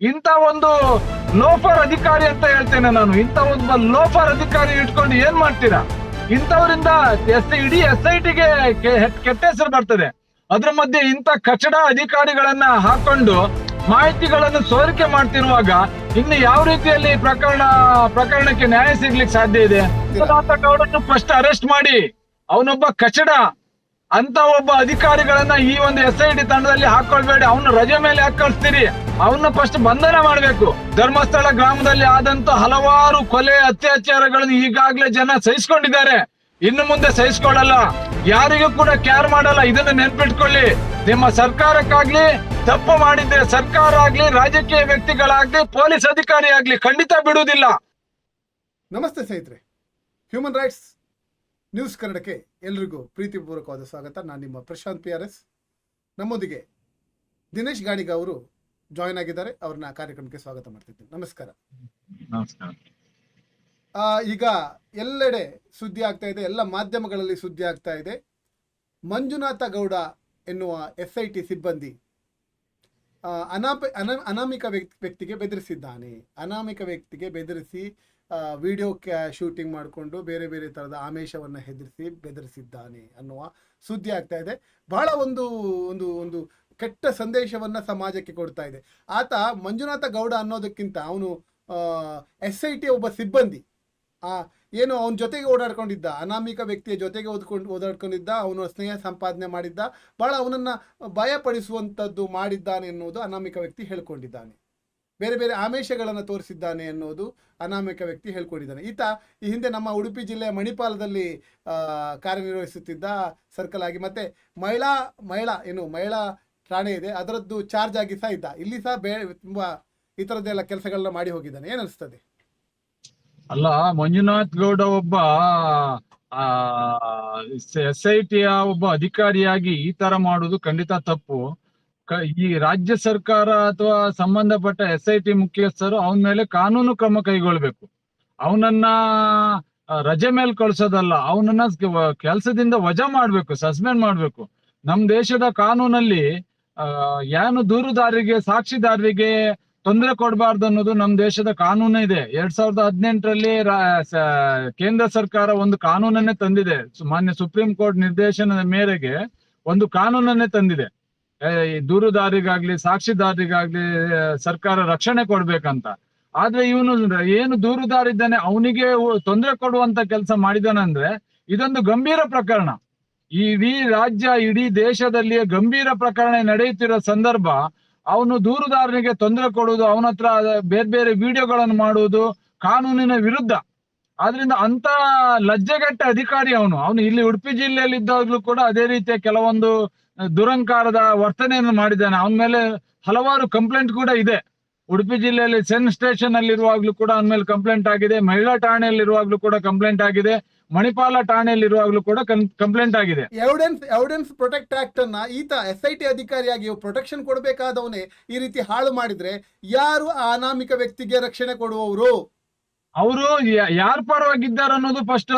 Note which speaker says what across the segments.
Speaker 1: ಇಂಥ ಒಂದು ಲೋಫರ್ ಅಧಿಕಾರಿ ಅಂತ ಹೇಳ್ತೇನೆ ನಾನು. ಇಂಥ ಒಬ್ಬ ಲೋಫರ್ ಅಧಿಕಾರಿ ಇಟ್ಕೊಂಡು ಏನ್ ಮಾಡ್ತೀರಾ? ಇಂಥವರಿಂದ ಎಸ್ ಇಡೀ ಎಸ್ ಐ ಟಿಗೆ ಕೆಟ್ಟ ಹೆಸರು ಬರ್ತದೆ. ಅದ್ರ ಮಧ್ಯೆ ಇಂಥ ಕಚಡ ಅಧಿಕಾರಿಗಳನ್ನ ಹಾಕೊಂಡು ಮಾಹಿತಿಗಳನ್ನು ಸೋರಿಕೆ ಮಾಡ್ತಿರುವಾಗ ಇನ್ನು ಯಾವ ರೀತಿಯಲ್ಲಿ ಪ್ರಕರಣ ಪ್ರಕರಣಕ್ಕೆ ನ್ಯಾಯ ಸಿಗ್ಲಿಕ್ಕೆ ಸಾಧ್ಯ ಇದೆ? ಗೌಡನ್ನು ಫಸ್ಟ್ ಅರೆಸ್ಟ್ ಮಾಡಿ. ಅವನೊಬ್ಬ ಕಚಡ. ಅಂತ ಒಬ್ಬ ಅಧಿಕಾರಿಗಳನ್ನ ಈ ಒಂದು ಎಸ್ ಐ ಡಿ ತಂಡದಲ್ಲಿ ಹಾಕೊಳ್ಬೇಡಿ. ಅವನು ರಜೆ ಮೇಲೆ ಯಾಕೆ ಕಳಿಸ್ತೀರಿ? ಅವನ್ನ ಫಸ್ಟ್ ಬಂಧನ ಮಾಡ್ಬೇಕು. ಧರ್ಮಸ್ಥಳ ಗ್ರಾಮದಲ್ಲಿ ಆದಂತ ಹಲವಾರು ಕೊಲೆ ಅತ್ಯಾಚಾರಗಳನ್ನು ಈಗಾಗ್ಲೇ ಜನ ಸಹಿಸ್ಕೊಂಡಿದ್ದಾರೆ. ಇನ್ನು ಮುಂದೆ ಸಹಿಸ್ಕೊಳ್ಳಲ್ಲ. ಯಾರಿಗೂ ಕೂಡ ಕೇರ್ ಮಾಡಲ್ಲ. ಇದನ್ನ ನೆನ್ಪಿಟ್ಕೊಳ್ಳಿ. ನಿಮ್ಮ ಸರ್ಕಾರಕ್ಕಾಗ್ಲಿ, ತಪ್ಪು ಮಾಡಿದ್ರೆ ಸರ್ಕಾರ ಆಗ್ಲಿ, ರಾಜಕೀಯ ವ್ಯಕ್ತಿಗಳಾಗ್ಲಿ, ಪೊಲೀಸ್ ಅಧಿಕಾರಿ ಆಗ್ಲಿ ಖಂಡಿತ ಬಿಡುವುದಿಲ್ಲ.
Speaker 2: ನಮಸ್ತೆ ಸ್ನೇಹಿತರೆ. ಹ್ಯೂಮನ್ ರೈಟ್ಸ್ ನ್ಯೂಸ್ ಕನ್ನಡಕ್ಕೆ ಎಲ್ರಿಗೂ ಪ್ರೀತಿಪೂರ್ವಕವಾದ ಸ್ವಾಗತ. ನಾನು ನಿಮ್ಮ ಪ್ರಶಾಂತ್ ಪಿ ಆರ್ ಎಸ್ ನಮ್ಮೊಂದಿಗೆ ದಿನೇಶ್ ಗಾಣಿಗ ಅವರು ಜಾಯ್ನ್ ಆಗಿದ್ದಾರೆ. ಅವ್ರನ್ನ ಕಾರ್ಯಕ್ರಮಕ್ಕೆ ಸ್ವಾಗತ ಮಾಡ್ತಿದ್ದೀನಿ. ನಮಸ್ಕಾರ.
Speaker 1: ನಮಸ್ಕಾರ.
Speaker 2: ಆ, ಈಗ ಎಲ್ಲೆಡೆ ಸುದ್ದಿ ಆಗ್ತಾ ಇದೆ. ಎಲ್ಲ ಮಾಧ್ಯಮಗಳಲ್ಲಿ ಸುದ್ದಿ ಆಗ್ತಾ ಇದೆ. ಮಂಜುನಾಥ ಗೌಡ ಎನ್ನುವ ಎಸ್ ಐ ಟಿ ಸಿಬ್ಬಂದಿ ಅನಾಪ ಅನ ಅನಾಮಿಕ ವ್ಯಕ್ತಿ ವ್ಯಕ್ತಿಗೆ ಬೆದರಿಸಿದ್ದಾನೆ. ಅನಾಮಿಕ ವ್ಯಕ್ತಿಗೆ ಬೆದರಿಸಿ ವಿಡಿಯೋ ಕ್ಯಾ ಶೂಟಿಂಗ್ ಮಾಡಿಕೊಂಡು ಬೇರೆ ಬೇರೆ ಥರದ ಆಮೇಶವನ್ನು ಹೆದರಿಸಿ, ಬೆದರಿಸಿದ್ದಾನೆ ಅನ್ನುವ ಸುದ್ದಿ ಆಗ್ತಾ ಇದೆ. ಬಹಳ ಒಂದು ಒಂದು ಒಂದು ಕೆಟ್ಟ ಸಂದೇಶವನ್ನು ಸಮಾಜಕ್ಕೆ ಕೊಡ್ತಾ ಇದೆ. ಆತ ಮಂಜುನಾಥ ಗೌಡ ಅನ್ನೋದಕ್ಕಿಂತ ಅವನು ಎಸ್ ಐ ಟಿ ಒಬ್ಬ ಸಿಬ್ಬಂದಿ. ಆ, ಏನು ಅವನ ಜೊತೆಗೆ ಓಡಾಡ್ಕೊಂಡಿದ್ದ, ಅನಾಮಿಕ ವ್ಯಕ್ತಿಯ ಜೊತೆಗೆ ಓದ್ಕೊಂಡು, ಓದಾಡ್ಕೊಂಡಿದ್ದ, ಅವನು ಸ್ನೇಹ ಸಂಪಾದನೆ ಮಾಡಿದ್ದ, ಬಹಳ ಅವನನ್ನು ಭಯಪಡಿಸುವಂಥದ್ದು ಮಾಡಿದ್ದಾನೆ ಎನ್ನುವುದು ಅನಾಮಿಕ ವ್ಯಕ್ತಿ ಹೇಳ್ಕೊಂಡಿದ್ದಾನೆ. ಬೇರೆ ಬೇರೆ ಆಮೇಶಗಳನ್ನು ತೋರಿಸಿದ್ದಾನೆ ಅನ್ನೋದು ಅನಾಮಿಕ ವ್ಯಕ್ತಿ ಹೇಳ್ಕೊಂಡಿದ್ದಾನೆ. ಈತ ಈ ಹಿಂದೆ ನಮ್ಮ ಉಡುಪಿ ಜಿಲ್ಲೆಯ ಮಣಿಪಾಲದಲ್ಲಿ ಕಾರ್ಯನಿರ್ವಹಿಸುತ್ತಿದ್ದ ಸರ್ಕಲ್ ಆಗಿ ಮತ್ತೆ ಮಹಿಳಾ ಮಹಿಳಾ ಏನು ಮಹಿಳಾ ಠಾಣೆ ಇದೆ, ಅದರದ್ದು ಚಾರ್ಜ್ ಆಗಿ ಸಹ ಇದ್ದ. ಇಲ್ಲಿ ಸಹ ಬೇ, ತುಂಬಾ ಈ ಥರದ್ದೆಲ್ಲ ಕೆಲಸಗಳನ್ನ ಮಾಡಿ ಹೋಗಿದ್ದಾನೆ. ಏನ್ ಅನಿಸ್ತದೆ?
Speaker 1: ಅಲ್ಲ, ಮಂಜುನಾಥ್ ಗೌಡ ಒಬ್ಬ ಎಸ್ ಐ ಟಿಯ ಒಬ್ಬ ಅಧಿಕಾರಿಯಾಗಿ ಈ ತರ ಮಾಡುವುದು ಖಂಡಿತ ತಪ್ಪು. ಈ ರಾಜ್ಯ ಸರ್ಕಾರ ಅಥವಾ ಸಂಬಂಧಪಟ್ಟ ಎಸ್ ಐ ಟಿ ಮುಖ್ಯಸ್ಥರು ಅವನ ಮೇಲೆ ಕಾನೂನು ಕ್ರಮ ಕೈಗೊಳ್ಬೇಕು ಅವನನ್ನ ರಜೆ ಮೇಲೆ ಕಳ್ಸೋದಲ್ಲ, ಅವನನ್ನ ಕೆಲಸದಿಂದ ವಜಾ ಮಾಡ್ಬೇಕು, ಸಸ್ಪೆಂಡ್ ಮಾಡ್ಬೇಕು. ನಮ್ ದೇಶದ ಕಾನೂನಲ್ಲಿ ಏನು ದೂರುದಾರರಿಗೆ ಸಾಕ್ಷಿದಾರರಿಗೆ ತೊಂದರೆ ಕೊಡಬಾರ್ದು ಅನ್ನೋದು ನಮ್ ದೇಶದ ಕಾನೂನು ಇದೆ. ಎರಡ್ ಸಾವಿರದ ಹದಿನೆಂಟರಲ್ಲಿ ಕೇಂದ್ರ ಸರ್ಕಾರ ಒಂದು ಕಾನೂನನ್ನೇ ತಂದಿದೆ. ಮಾನ್ಯ ಸುಪ್ರೀಂ ಕೋರ್ಟ್ ನಿರ್ದೇಶನದ ಮೇರೆಗೆ ಒಂದು ಕಾನೂನನ್ನೇ ತಂದಿದೆ. ದೂರುದಾರಿಗಾಗ್ಲಿ ಸಾಕ್ಷಿದಾರಿಗಾಗ್ಲಿ ಸರ್ಕಾರ ರಕ್ಷಣೆ ಕೊಡ್ಬೇಕಂತ. ಆದ್ರೆ ಇವನು ಏನು ದೂರುದಾರಿದ್ದಾನೆ, ಅವನಿಗೆ ತೊಂದರೆ ಕೊಡುವಂತ ಕೆಲಸ ಮಾಡಿದಾನಂದ್ರೆ ಇದೊಂದು ಗಂಭೀರ ಪ್ರಕರಣ. ಇಡೀ ರಾಜ್ಯ, ಇಡೀ ದೇಶದಲ್ಲಿ ಗಂಭೀರ ಪ್ರಕರಣ ನಡೆಯುತ್ತಿರೋ ಸಂದರ್ಭ, ಅವನು ದೂರುದಾರನಿಗೆ ತೊಂದರೆ ಕೊಡುವುದು, ಅವನ ಹತ್ರ ಬೇರೆ ಬೇರೆ ವಿಡಿಯೋಗಳನ್ನು ಮಾಡುವುದು ಕಾನೂನಿನ ವಿರುದ್ಧ. ಆದ್ರಿಂದ ಅಂತ ಲಜ್ಜೆಗೆಟ್ಟ ಅಧಿಕಾರಿ ಅವನು. ಅವನು ಇಲ್ಲಿ ಉಡುಪಿ ಜಿಲ್ಲೆಯಲ್ಲಿ ಇದ್ದಾಗ್ಲೂ ಕೂಡ ಅದೇ ರೀತಿಯ ಕೆಲವೊಂದು ದುರಂಕಾರದ ವರ್ತನೆಯನ್ನು ಮಾಡಿದ್ದಾನೆ. ಅವನ ಮೇಲೆ ಹಲವಾರು ಕಂಪ್ಲೇಂಟ್ ಕೂಡ ಇದೆ. ಉಡುಪಿ ಜಿಲ್ಲೆಯಲ್ಲಿ ಸೆನ್ ಸ್ಟೇಷನ್ ಅಲ್ಲಿರುವಾಗ್ಲೂ ಕೂಡ ಅವನ ಮೇಲೆ ಕಂಪ್ಲೇಂಟ್ ಆಗಿದೆ. ಮಹಿಳಾ ಠಾಣೆಯಲ್ಲಿ ಇರುವಾಗ್ಲೂ ಕೂಡ ಕಂಪ್ಲೇಂಟ್ ಆಗಿದೆ. ಮಣಿಪಾಲ ಠಾಣೆಯಲ್ಲಿ ಇರುವಾಗ್ಲೂ ಕೂಡ ಕಂಪ್ಲೇಂಟ್ ಆಗಿದೆ.
Speaker 2: ಎವಿಡೆನ್ಸ್ ಎವಿಡೆನ್ಸ್ ಪ್ರೊಟೆಕ್ಟ್ ಆಕ್ಟ್ ಅನ್ನ ಈತ ಎಸ್ ಐ ಟಿ ಅಧಿಕಾರಿಯಾಗಿ ಪ್ರೊಟೆಕ್ಷನ್ ಕೊಡಬೇಕಾದವನೇ ಈ ರೀತಿ ಹಾಳು ಮಾಡಿದ್ರೆ ಯಾರು ಅನಾಮಿಕ ವ್ಯಕ್ತಿಗೆ ರಕ್ಷಣೆ ಕೊಡುವವರು?
Speaker 1: ಅವರು ಯಾರ ಪರವಾಗಿದ್ದಾರೆ ಅನ್ನೋದು ಫಸ್ಟ್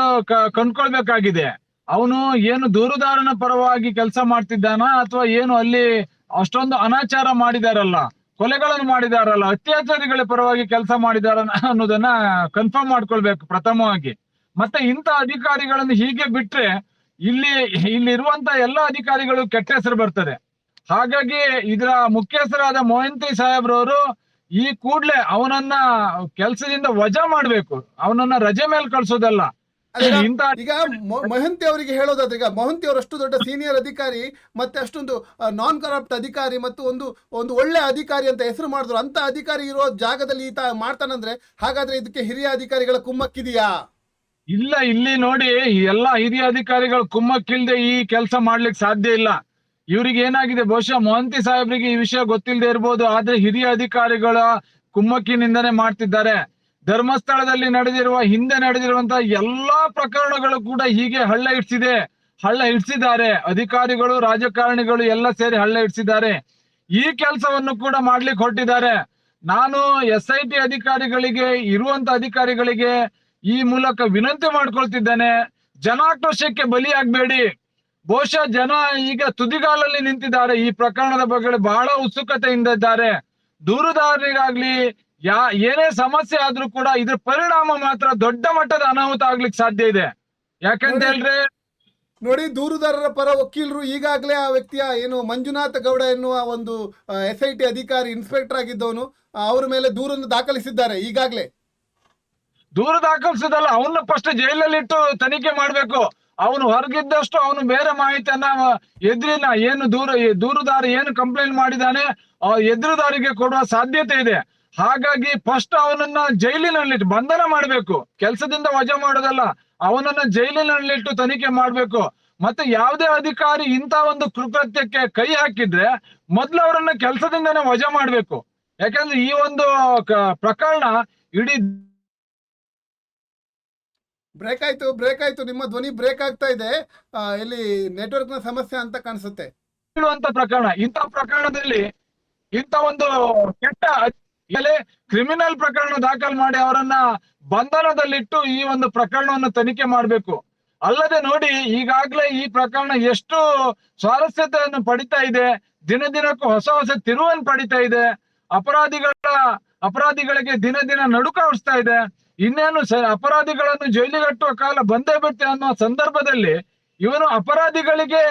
Speaker 1: ಕಂಡ್ಕೊಳ್ಬೇಕಾಗಿದೆ. ಅವನು ಏನು ದೂರುದಾರನ ಪರವಾಗಿ ಕೆಲಸ ಮಾಡ್ತಿದ್ದಾನ ಅಥವಾ ಏನು ಅಲ್ಲಿ ಅಷ್ಟೊಂದು ಅನಾಚಾರ ಮಾಡಿದಾರಲ್ಲ, ಕೊಲೆಗಳನ್ನು ಮಾಡಿದಾರಲ್ಲ, ಅತ್ಯಾಚಾರಿಗಳ ಪರವಾಗಿ ಕೆಲಸ ಮಾಡಿದಾರ ಅನ್ನೋದನ್ನ ಕನ್ಫರ್ಮ್ ಮಾಡ್ಕೊಳ್ಬೇಕು ಪ್ರಥಮವಾಗಿ. ಮತ್ತೆ ಇಂಥ ಅಧಿಕಾರಿಗಳನ್ನು ಹೀಗೆ ಬಿಟ್ರೆ ಇಲ್ಲಿ ಇಲ್ಲಿ ಇರುವಂತ ಎಲ್ಲ ಅಧಿಕಾರಿಗಳು ಕೆಟ್ಟ ಹೆಸರು ಬರ್ತದೆ. ಹಾಗಾಗಿ ಇದರ ಮುಖ್ಯಸ್ಥರಾದ ಮೊಹಂತಿ ಸಾಹೇಬ್ರವರು ಈ ಕೂಡ್ಲೆ ಅವನನ್ನ ಕೆಲಸದಿಂದ ವಜಾ ಮಾಡ್ಬೇಕು. ಅವನನ್ನ ರಜೆ ಮೇಲೆ ಕಳ್ಸೋದಲ್ಲ.
Speaker 2: ಈಗ ಮಹಂತಿ ಅವರಿಗೆ ಹೇಳೋದಾದ್ರೆ ಈಗ ಮೊಹಂತಿ ಅವರು ಅಷ್ಟು ದೊಡ್ಡ ಸೀನಿಯರ್ ಅಧಿಕಾರಿ ಮತ್ತೆ ಅಷ್ಟೊಂದು ನಾನ್ ಕರಪ್ಟ್ ಅಧಿಕಾರಿ ಮತ್ತು ಒಂದು ಒಂದು ಒಳ್ಳೆ ಅಧಿಕಾರಿ ಅಂತ ಹೆಸರು ಮಾಡಿದ್ರು. ಅಂತ ಅಧಿಕಾರಿ ಇರೋ ಜಾಗದಲ್ಲಿ ಈತ ಮಾಡ್ತಾನಂದ್ರೆ ಹಾಗಾದ್ರೆ ಇದಕ್ಕೆ ಹಿರಿಯ ಅಧಿಕಾರಿಗಳ ಕುಮ್ಮಕ್ಕಿದೆಯಾ?
Speaker 1: ಇಲ್ಲ ಇಲ್ಲಿ ನೋಡಿ ಎಲ್ಲಾ ಹಿರಿಯ ಅಧಿಕಾರಿಗಳು ಕುಮ್ಮಕ್ಕಿಲ್ದೆ ಈ ಕೆಲಸ ಮಾಡ್ಲಿಕ್ಕೆ ಸಾಧ್ಯ ಇಲ್ಲ. ಇವ್ರಿಗೆ ಏನಾಗಿದೆ ಬಹುಶಃ ಮೊಹಂತಿ ಸಾಹೇಬ್ರಿಗೆ ಈ ವಿಷಯ ಗೊತ್ತಿಲ್ಲದೆ ಇರ್ಬೋದು ಆದ್ರೆ ಹಿರಿಯ ಅಧಿಕಾರಿಗಳ ಕುಮ್ಮಕ್ಕಿನಿಂದನೇ ಮಾಡ್ತಿದ್ದಾರೆ. ಧರ್ಮಸ್ಥಳದಲ್ಲಿ ನಡೆದಿರುವ, ಹಿಂದೆ ನಡೆದಿರುವಂತಹ ಎಲ್ಲಾ ಪ್ರಕರಣಗಳು ಕೂಡ ಹೀಗೆ ಹಳ್ಳ ಇಡ್ಸಿದೆ ಹಳ್ಳ ಇಡ್ಸಿದ್ದಾರೆ ಅಧಿಕಾರಿಗಳು, ರಾಜಕಾರಣಿಗಳು ಎಲ್ಲ ಸೇರಿ ಹಳ್ಳ ಇಡ್ಸಿದ್ದಾರೆ ಈ ಕೆಲಸವನ್ನು ಕೂಡ ಮಾಡ್ಲಿಕ್ಕೆ ಹೊರಟಿದ್ದಾರೆ. ನಾನು ಎಸ್ ಐ ಅಧಿಕಾರಿಗಳಿಗೆ, ಇರುವಂತ ಅಧಿಕಾರಿಗಳಿಗೆ ಈ ಮೂಲಕ ವಿನಂತಿ ಮಾಡ್ಕೊಳ್ತಿದ್ದೇನೆ. ಜನಾಕ್ರೋಶಕ್ಕೆ ಬಲಿಯಾಗಬೇಡಿ. ಬಹುಶಃ ಜನ ಈಗ ತುದಿಗಾಲಲ್ಲಿ ನಿಂತಿದ್ದಾರೆ. ಈ ಪ್ರಕರಣದ ಬಗ್ಗೆ ಬಹಳ ಉತ್ಸುಕತೆಯಿಂದ ಇದ್ದಾರೆ. ದೂರುದಾರರಿಗಾಗ್ಲಿ ಯಾ ಏನೇ ಸಮಸ್ಯೆ ಆದ್ರೂ ಕೂಡ ಇದ್ರ ಪರಿಣಾಮ ಮಾತ್ರ ದೊಡ್ಡ ಮಟ್ಟದ ಅನಾಹುತ ಆಗ್ಲಿಕ್ಕೆ ಸಾಧ್ಯ ಇದೆ. ಯಾಕಂತ. ಹೇಳಿದ್ರೆ
Speaker 2: ನೋಡಿ ದೂರುದಾರರ ಪರ ವಕೀಲರು ಈಗಾಗಲೇ ಆ ವ್ಯಕ್ತಿಯ ಏನು ಮಂಜುನಾಥ ಗೌಡ ಎನ್ನುವ ಒಂದು ಎಸ್ ಐ ಟಿ ಅಧಿಕಾರಿ ಇನ್ಸ್ಪೆಕ್ಟರ್ ಆಗಿದ್ದವನು ಅವ್ರ ಮೇಲೆ ದೂರನ್ನು ದಾಖಲಿಸಿದ್ದಾರೆ ಈಗಾಗಲೇ.
Speaker 1: ದೂರು ದಾಖಲಿಸೋದಲ್ಲ ಅವನ್ನ ಫಸ್ಟ್ ಜೈಲಲ್ಲಿ ಇಟ್ಟು ತನಿಖೆ ಮಾಡ್ಬೇಕು. ಅವನು ಹೊರಗಿದ್ದಷ್ಟು ಅವನು ಬೇರೆ ಮಾಹಿತಿಯನ್ನ ಎದುರಿನ ಏನು ದೂರ ದೂರುದಾರ ಏನು ಕಂಪ್ಲೇಂಟ್ ಮಾಡಿದಾನೆ ಎದುರುದಾರಿಗೆ ಕೊಡುವ ಸಾಧ್ಯತೆ ಇದೆ. ಹಾಗಾಗಿ ಫಸ್ಟ್ ಅವನನ್ನ ಜೈಲಿನಲ್ಲಿಟ್ಟು ಬಂಧನ ಮಾಡ್ಬೇಕು. ಕೆಲಸದಿಂದ ವಜಾ ಮಾಡೋದಲ್ಲ ಅವನನ್ನ ಜೈಲಿನಲ್ಲಿಟ್ಟು ತನಿಖೆ ಮಾಡ್ಬೇಕು. ಮತ್ತೆ ಯಾವುದೇ ಅಧಿಕಾರಿ ಇಂತ ಒಂದು ಕೃಪತ್ಯಕ್ಕೆ ಕೈ ಹಾಕಿದ್ರೆ ಮೊದ್ಲು ಅವರನ್ನ ಕೆಲಸದಿಂದನೇ ವಜಾ ಮಾಡ್ಬೇಕು. ಯಾಕಂದ್ರೆ ಈ ಒಂದು ಪ್ರಕರಣ ಇಡೀ
Speaker 2: ಬ್ರೇಕ್ ಆಯ್ತು ಬ್ರೇಕ್ ಆಯ್ತು. ನಿಮ್ಮ ಧ್ವನಿ ಬ್ರೇಕ್ ಆಗ್ತಾ ಇದೆ. ಇಲ್ಲಿ ನೆಟ್ವರ್ಕ್ನ ಸಮಸ್ಯೆ ಅಂತ ಕಾಣಿಸುತ್ತೆ.
Speaker 1: ಪ್ರಕರಣ ಇಂಥ ಪ್ರಕರಣದಲ್ಲಿ ಇಂಥ ಒಂದು ಕೆಟ್ಟ ಕ್ರಿಮಿನಲ್ ಪ್ರಕರಣ ದಾಖಲು ಮಾಡಿ ಅವರನ್ನ ಬಂಧನದಲ್ಲಿಟ್ಟು ಈ ಒಂದು ಪ್ರಕರಣವನ್ನು ತನಿಖೆ ಮಾಡಬೇಕು. ಅಲ್ಲದೆ ನೋಡಿ, ಈಗಾಗಲೇ ಈ ಪ್ರಕರಣ ಎಷ್ಟು ಸ್ವಾರಸ್ಯತೆಯನ್ನು ಪಡಿತಾ ಇದೆ, ದಿನ ದಿನಕ್ಕೂ ಹೊಸ ಹೊಸ ತಿರುವನ್ನು ಪಡಿತಾ ಇದೆ, ಅಪರಾಧಿಗಳ, ಅಪರಾಧಿಗಳಿಗೆ ದಿನ ದಿನ ನಡುಕ ಹೊಡಿಸ್ತಾ ಇದೆ. ಇನ್ನೇನು ಅಪರಾಧಿಗಳನ್ನು ಜೈಲಿಗಟ್ಟುವ ಕಾಲ ಬಂದೇ ಬಿಡುತ್ತೆ ಅನ್ನೋ ಸಂದರ್ಭದಲ್ಲಿ ಇವನು ಅಪರಾಧಿಗಳಿಗೆ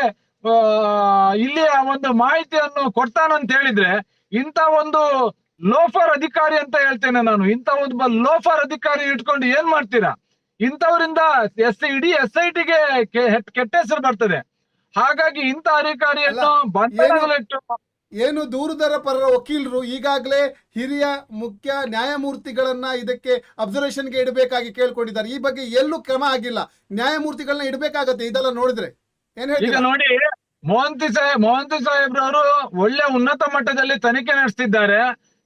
Speaker 1: ಇಲ್ಲಿಯ ಒಂದು ಮಾಹಿತಿಯನ್ನು ಕೊಡ್ತಾನಂತ ಹೇಳಿದ್ರೆ ಇಂಥ ಒಂದು ಲೋಫರ್ ಅಧಿಕಾರಿ ಅಂತ ಹೇಳ್ತೇನೆ ನಾನು. ಇಂಥ ಒಂದು ಲೋಫರ್ ಅಧಿಕಾರಿ ಇಟ್ಕೊಂಡು ಏನ್ ಮಾಡ್ತೀರಾ? ಇಂಥವರಿಂದ ಎಸ್ ಇಡೀ ಎಸ್ ಐ ಟಿಗೆ ಕೆಟ್ಟ ಹೆಸರು ಬರ್ತದೆ. ಹಾಗಾಗಿ ಇಂಥ ಅಧಿಕಾರಿಯನ್ನು ಬಂಧನದಲ್ಲಿಟ್ಟು
Speaker 2: ಏನು ದೂರದರ ಪರ ವಕೀಲರು ಈಗಾಗಲೇ ಹಿರಿಯ ಮುಖ್ಯ ನ್ಯಾಯಮೂರ್ತಿಗಳನ್ನ ಇದಕ್ಕೆ ಅಬ್ಸರ್ವೇಷನ್ಗೆ ಇಡಬೇಕಾಗಿ ಕೇಳ್ಕೊಂಡಿದ್ದಾರೆ. ಈ ಬಗ್ಗೆ ಎಲ್ಲೂ ಕ್ರಮ ಆಗಿಲ್ಲ. ನ್ಯಾಯಮೂರ್ತಿಗಳನ್ನ ಇಡಬೇಕಾಗತ್ತೆ. ಇದೆಲ್ಲ ನೋಡಿದ್ರೆ ಏನ್
Speaker 1: ಈಗ ನೋಡಿ ಮೋಹಂತಿ ಸಾಹೇಬ್ ಮೋಹಂತಿ ಸಾಹೇಬ್ರವರು ಒಳ್ಳೆ ಉನ್ನತ ಮಟ್ಟದಲ್ಲಿ ತನಿಖೆ ನಡೆಸ್ತಿದ್ದಾರೆ.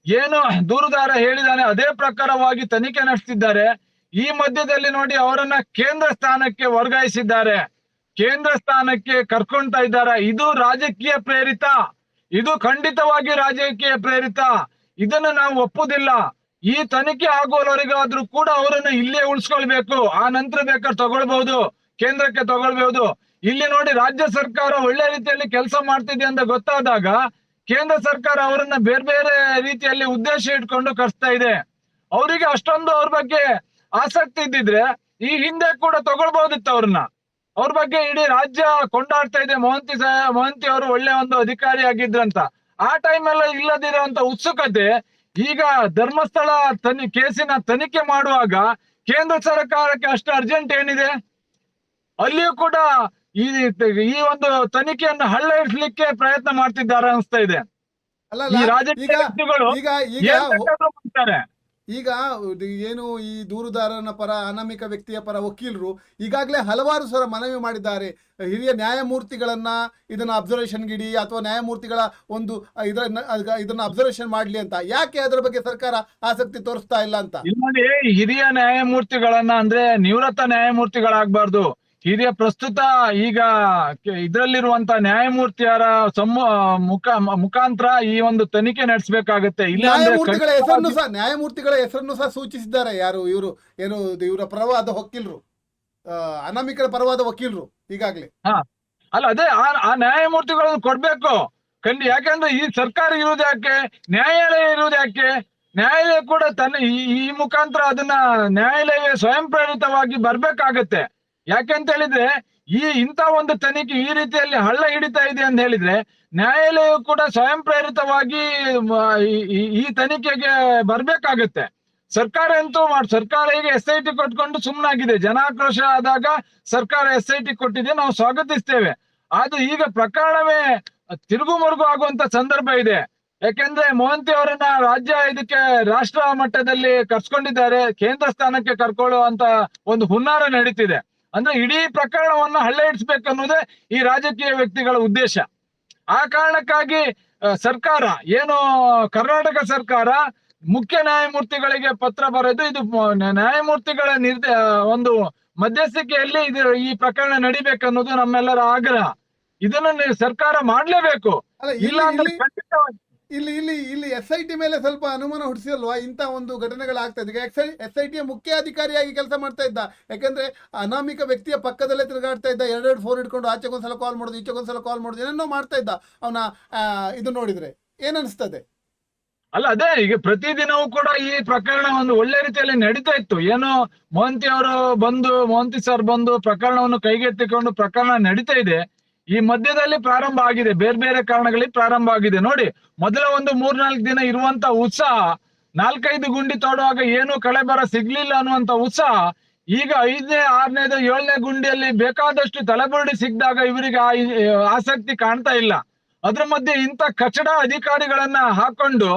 Speaker 1: ಏನು ದೂರುದಾರ ಹೇಳಿದಾನೆ, ಅದೇ ಪ್ರಕಾರವಾಗಿ ತನಿಖೆ ನಡೆಸ್ತಿದ್ದಾರೆ. ಈ ಮಧ್ಯದಲ್ಲಿ ನೋಡಿ ಅವರನ್ನ ಕೇಂದ್ರ ಸ್ಥಾನಕ್ಕೆ ವರ್ಗಾಯಿಸಿದ್ದಾರೆ. ಕೇಂದ್ರ ಸ್ಥಾನಕ್ಕೆ ಕರ್ಕೊಂತಾ ಇದ್ದಾರೆ? ಇದು ರಾಜಕೀಯ ಪ್ರೇರಿತ. ಇದು ಖಂಡಿತವಾಗಿ ರಾಜಕೀಯ ಪ್ರೇರಿತ. ಇದನ್ನು ನಾವು ಒಪ್ಪುದಿಲ್ಲ. ಈ ತನಿಖೆ ಆಗುವವರೆಗಾದ್ರೂ ಕೂಡ ಅವರನ್ನ ಇಲ್ಲೇ ಉಳಿಸ್ಕೊಳ್ಬೇಕು. ಆ ನಂತರ ಬೇಕಾದ್ರೆ ತಗೊಳ್ಬಹುದು, ಕೇಂದ್ರಕ್ಕೆ ತಗೊಳ್ಬಹುದು. ಇಲ್ಲಿ ನೋಡಿ ರಾಜ್ಯ ಸರ್ಕಾರ ಒಳ್ಳೆ ರೀತಿಯಲ್ಲಿ ಕೆಲಸ ಮಾಡ್ತಿದೆ ಅಂತ ಗೊತ್ತಾದಾಗ ಕೇಂದ್ರ ಸರ್ಕಾರ ಅವರನ್ನ ಬೇರೆ ಬೇರೆ ರೀತಿಯಲ್ಲಿ ಉದ್ದೇಶ ಇಟ್ಕೊಂಡು ಕರ್ಸ್ತಾ ಇದೆ. ಅವರಿಗೆ ಅಷ್ಟೊಂದು ಅವ್ರ ಬಗ್ಗೆ ಆಸಕ್ತಿ ಇದ್ದಿದ್ರೆ ಈ ಹಿಂದೆ ಕೂಡ ತಗೊಳ್ಬಹುದಿತ್ತು ಅವ್ರನ್ನ. ಅವ್ರ ಬಗ್ಗೆ ಇಡೀ ರಾಜ್ಯ ಕೊಂಡಾಡ್ತಾ ಇದೆ. ಮೋಹಂತಿ ಸಹ, ಮೋಹಂತಿ ಅವರು ಒಳ್ಳೆ ಒಂದು ಅಧಿಕಾರಿ ಆಗಿದ್ರಂತ. ಆ ಟೈಮ್ ಎಲ್ಲ ಇಲ್ಲದಿರುವಂತ ಉತ್ಸುಕತೆ ಈಗ ಧರ್ಮಸ್ಥಳ ತನಿ, ಕೇಸಿನ ತನಿಖೆ ಮಾಡುವಾಗ ಕೇಂದ್ರ ಸರ್ಕಾರಕ್ಕೆ ಅಷ್ಟು ಅರ್ಜೆಂಟ್ ಏನಿದೆ? ಅಲ್ಲಿಯೂ ಕೂಡ ಈ ಈ ಒಂದು ತನಿಖೆಯನ್ನು ಹಳ್ಳ ಇಡ್ಲಿಕ್ಕೆ ಪ್ರಯತ್ನ ಮಾಡ್ತಿದ್ದಾರೆ ಅನಿಸ್ತಾ ಇದೆ.
Speaker 2: ಈಗ ಈಗ ಈಗ
Speaker 1: ಏನ್
Speaker 2: ಈ ದೂರುದಾರನ ಪರ ಅನಾಮಿಕ ವ್ಯಕ್ತಿಯ ಪರ ವಕೀಲರು ಈಗಾಗಲೇ ಹಲವಾರು ಸರ ಮನವಿ ಮಾಡಿದ್ದಾರೆ. ಹಿರಿಯ ನ್ಯಾಯಮೂರ್ತಿಗಳನ್ನ ಇದನ್ನ ಅಬ್ಸರ್ವೇಷನ್ ಗಿಡಿ ಅಥವಾ ನ್ಯಾಯಮೂರ್ತಿಗಳ ಒಂದು ಇದನ್ನ ಅದ್ಕ- ಇದನ್ನ ಅಬ್ಸರ್ವೇಷನ್ ಮಾಡ್ಲಿ ಅಂತ. ಯಾಕೆ ಅದರ ಬಗ್ಗೆ ಸರ್ಕಾರ ಆಸಕ್ತಿ ತೋರಿಸ್ತಾ ಇಲ್ಲ ಅಂತ?
Speaker 1: ಹಿರಿಯ ನ್ಯಾಯಮೂರ್ತಿಗಳನ್ನ ಅಂದ್ರೆ ನಿವೃತ್ತ ನ್ಯಾಯಮೂರ್ತಿಗಳಾಗ್ಬಾರ್ದು. ಹಿರಿಯ ಪ್ರಸ್ತುತ ಈಗ ಇದರಲ್ಲಿರುವಂತ ನ್ಯಾಯಮೂರ್ತಿಯರ ಸಮ್ಮು ಮುಖ ಮುಖಾಂತರ ಈ ಒಂದು ತನಿಖೆ ನಡೆಸಬೇಕಾಗುತ್ತೆ. ಇಲ್ಲ ಅಂದ್ರೆ
Speaker 2: ನ್ಯಾಯಮೂರ್ತಿಗಳ ಹೆಸರನ್ನು ಸಹ ನ್ಯಾಯಮೂರ್ತಿಗಳ ಹೆಸರನ್ನು ಸಹ ಸೂಚಿಸಿದ್ದಾರೆ ಯಾರು? ಇವರು ಏನು ಇದು ಇವರ ಪರವಾದ ವಕೀಲರು. ಅನಾಮಿಕರ ಪರವಾದ ವಕೀಲರು ಈಗಾಗಲೇ.
Speaker 1: ಅಲ್ಲ ಅದೇ ಆ ನ್ಯಾಯಮೂರ್ತಿಗಳನ್ನು ಕೊಡ್ಬೇಕು. ಖಂಡಿ ಯಾಕಂದ್ರೆ ಈ ಸರ್ಕಾರ ಇರುವುದು ಯಾಕೆ? ನ್ಯಾಯಾಲಯ ಇರುವುದು ಯಾಕೆ? ನ್ಯಾಯಾಲಯ ಕೂಡ ತನ್ನ ಈ ಈ ಮುಖಾಂತರ ಅದನ್ನ ನ್ಯಾಯಾಲಯ ಸ್ವಯಂ ಪ್ರೇರಿತವಾಗಿ ಬರ್ಬೇಕಾಗತ್ತೆ. ಯಾಕೆ ಅಂತ ಹೇಳಿದ್ರೆ, ಈ ಇಂಥ ಒಂದು ತನಿಖೆ ಈ ರೀತಿಯಲ್ಲಿ ಹಳ್ಳ ಹಿಡಿತಾ ಇದೆ ಅಂತ ಹೇಳಿದ್ರೆ ನ್ಯಾಯಾಲಯ ಕೂಡ ಸ್ವಯಂ ಪ್ರೇರಿತವಾಗಿ ಈ- ತನಿಖೆಗೆ ಬರ್ಬೇಕಾಗತ್ತೆ. ಸರ್ಕಾರ ಅಂತೂ ಮಾಡ್, ಸರ್ಕಾರ ಈಗ ಎಸ್ ಐ ಟಿ ಕೊಟ್ಕೊಂಡು ಸುಮ್ಮನಾಗಿದೆ ಜನಾಕ್ರೋಶ ಆದಾಗ ಸರ್ಕಾರ ಎಸ್ ಐ ಟಿ ಕೊಟ್ಟಿದೆ, ನಾವು ಸ್ವಾಗತಿಸ್ತೇವೆ. ಆದ್ರೆ ಈಗ ಪ್ರಕರಣವೇ ತಿರುಗು ಮರುಗು ಆಗುವಂತ ಸಂದರ್ಭ ಇದೆ. ಯಾಕೆಂದ್ರೆ ಮೋಹಂತಿ ಅವರನ್ನ ರಾಜ್ಯ ಇದಕ್ಕೆ ರಾಷ್ಟ್ರ ಮಟ್ಟದಲ್ಲಿ ಕರ್ಸ್ಕೊಂಡಿದ್ದಾರೆ, ಕೇಂದ್ರ ಸ್ಥಾನಕ್ಕೆ ಕರ್ಕೊಳ್ಳುವಂತ ಒಂದು ಹುನ್ನಾರ ನಡೀತಿದೆ. ಅಂದ್ರೆ ಇಡೀ ಪ್ರಕರಣವನ್ನ ಹಳ್ಳ ಇಡಿಸ್ಬೇಕನ್ನೋದೇ ಈ ರಾಜಕೀಯ ವ್ಯಕ್ತಿಗಳ ಉದ್ದೇಶ. ಆ ಕಾರಣಕ್ಕಾಗಿ ಸರ್ಕಾರ ಏನು ಕರ್ನಾಟಕ ಸರ್ಕಾರ ಮುಖ್ಯ ನ್ಯಾಯಮೂರ್ತಿಗಳಿಗೆ ಪತ್ರ ಬರೆದು ಇದು ನ್ಯಾಯಮೂರ್ತಿಗಳ ನಿರ್ದೇ ಒಂದು ಮಧ್ಯಸ್ಥಿಕೆಯಲ್ಲಿ ಇದು ಈ ಪ್ರಕರಣ ನಡಿಬೇಕನ್ನೋದು ನಮ್ಮೆಲ್ಲರ ಆಗ್ರಹ. ಇದನ್ನು ಸರ್ಕಾರ ಮಾಡ್ಲೇಬೇಕು. ಇಲ್ಲ ಅಂದ್ರೆ ಖಂಡಿತವಾಗಿ
Speaker 2: ಇಲ್ಲಿ ಇಲ್ಲಿ ಇಲ್ಲಿ ಎಸ್ ಐ ಟಿ ಮೇಲೆ ಸ್ವಲ್ಪ ಅನುಮಾನ ಹುಟ್ಟಿಸಲ್ವಾ ಇಂಥ ಒಂದು ಘಟನೆಗಳಾಗ್ತಾ ಇದೆ. ಎಕ್ಸ್ ಎಸ್ ಐ ಟಿಯ ಮುಖ್ಯ ಅಧಿಕಾರಿಯಾಗಿ ಕೆಲಸ ಮಾಡ್ತಾ ಇದ್ದ. ಯಾಕಂದ್ರೆ ಅನಾಮಿಕ ವ್ಯಕ್ತಿಯ ಪಕ್ಕದಲ್ಲೇ ತಿರುಗಾಡ್ತಾ ಇದ್ದ. ಎರಡೆರಡು ಫೋನ್ ಇಟ್ಕೊಂಡು ಆಚೆಗೊಂದ್ಸಲ ಕಾಲ್ ಮಾಡೋದು ಈಚೆಗೊಂದ್ಸಲ ಕಾಲ್ ಮಾಡೋದು, ಏನೇನೋ ಮಾಡ್ತಾ ಇದ್ದ. ಅವನ ಇದು ನೋಡಿದ್ರೆ ಏನನ್ಸ್ತದೆ ಅನಿಸ್ತದೆ?
Speaker 1: ಅಲ್ಲ, ಅದೇ, ಈಗ ಪ್ರತಿದಿನವೂ ಕೂಡ ಈ ಪ್ರಕರಣ ಒಂದು ಒಳ್ಳೆ ರೀತಿಯಲ್ಲಿ ನಡೀತಾ ಇತ್ತು. ಏನು ಮೋಹಂತಿ ಅವರು ಬಂದು ಮೋಹಂತಿ ಸರ್ ಬಂದು ಪ್ರಕರಣವನ್ನು ಕೈಗೆತ್ತಿಕೊಂಡು ಪ್ರಕರಣ ನಡೀತಾ ಇದೆ. ಈ ಮಧ್ಯದಲ್ಲಿ ಪ್ರಾರಂಭ ಆಗಿದೆ. ಬೇರೆ ಬೇರೆ ಕಾರಣಗಳಿಗೆ ಪ್ರಾರಂಭ ಆಗಿದೆ. ನೋಡಿ ಮೊದಲ ಒಂದು ಮೂರ್ನಾಲ್ಕು ದಿನ ಇರುವಂತ ಉತ್ಸಾಹ ನಾಲ್ಕೈದು ಗುಂಡಿ ತೋಡುವಾಗ ಏನು ಕಳೆಬರ ಸಿಗ್ಲಿಲ್ಲ ಅನ್ನುವಂತ ಉತ್ಸಾಹ ಈಗ ಐದನೇ ಆರನೇದು ಏಳನೇ ಗುಂಡಿಯಲ್ಲಿ ಬೇಕಾದಷ್ಟು ತಲೆಬುರುಡಿ ಸಿಕ್ಕಿದಾಗ ಇವರಿಗೆ ಆ ಆಸಕ್ತಿ ಕಾಣ್ತಾ ಇಲ್ಲ. ಅದ್ರ ಮಧ್ಯೆ ಇಂಥ ಕಚಡ ಅಧಿಕಾರಿಗಳನ್ನ ಹಾಕೊಂಡು